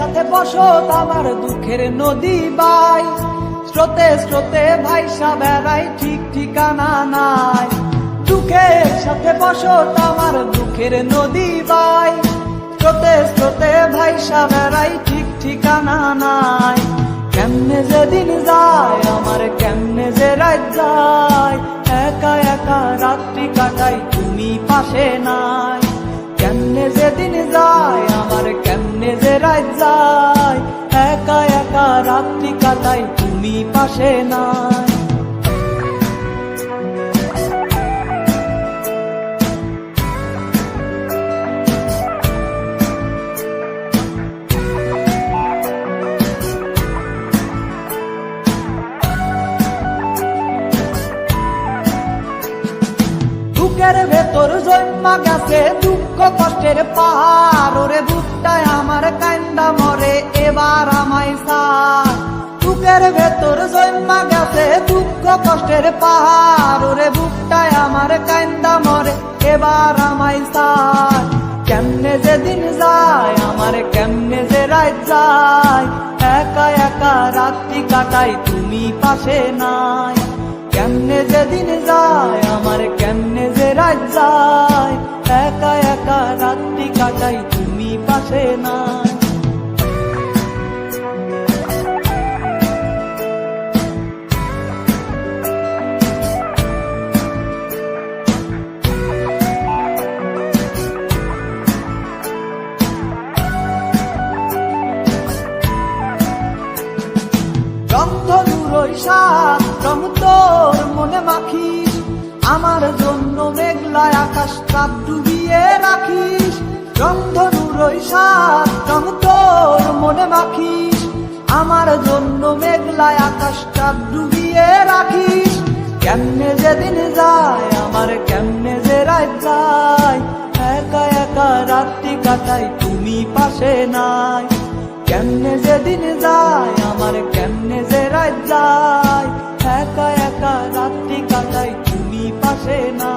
বসত আমার দুঃখের নদী বাই। স্রোতে স্রোতে ভাইসা বেড়াই ঠিক ঠিকানা নাই। দুঃখের সাথে বসত আমার দুঃখের নদী বাই। স্রোতে স্রোতে ভাইসা বেড়াই ঠিক ঠিকানা নাই। কেমনে যে দিন যায়, আমার কেমনে যে রাত যায়। একা একা রাত্রি কাটাই, তুমি পাশে নাই। কেমনে যে দিন যায়, আমার রাত যায়। একা একা রাত্রি কাটাই তুমি পাশে নাই। বুকের ভেতর জন্মা গেছে, দুঃখ কষ্টের পাহাড় ওরে জন্মা গেছে দুঃখ কষ্টের পাহাড়, ওরে বুকটায় আমার কান্দা মরে। এবার আমায় সার কেমনে যে দিন যায়, আমার কেমনে যে রাত যায়। একা একা রাত্রি কাটাই, তুমি পাশে নাই। কেমনে যে দিন যায়, আমার কেমনে যে রাত যায়। একা একা রাত্রি কাটাই, তুমি পাশে নাই। রং তোর মনে মাখিস। আমার জন্য মেঘলায় আকাশটা ডুবিয়ে রাখিস। সাত রং তোর মনে মাখিস। আমার জন্য মেঘলায় ডুবিয়ে রাখিস। কেমনে যেদিন যায়, আমার কেমনে যে রাত যায়। একা একা রাত্রি কাটাই তুমি পাশে নাই। কেমনে যে Say se na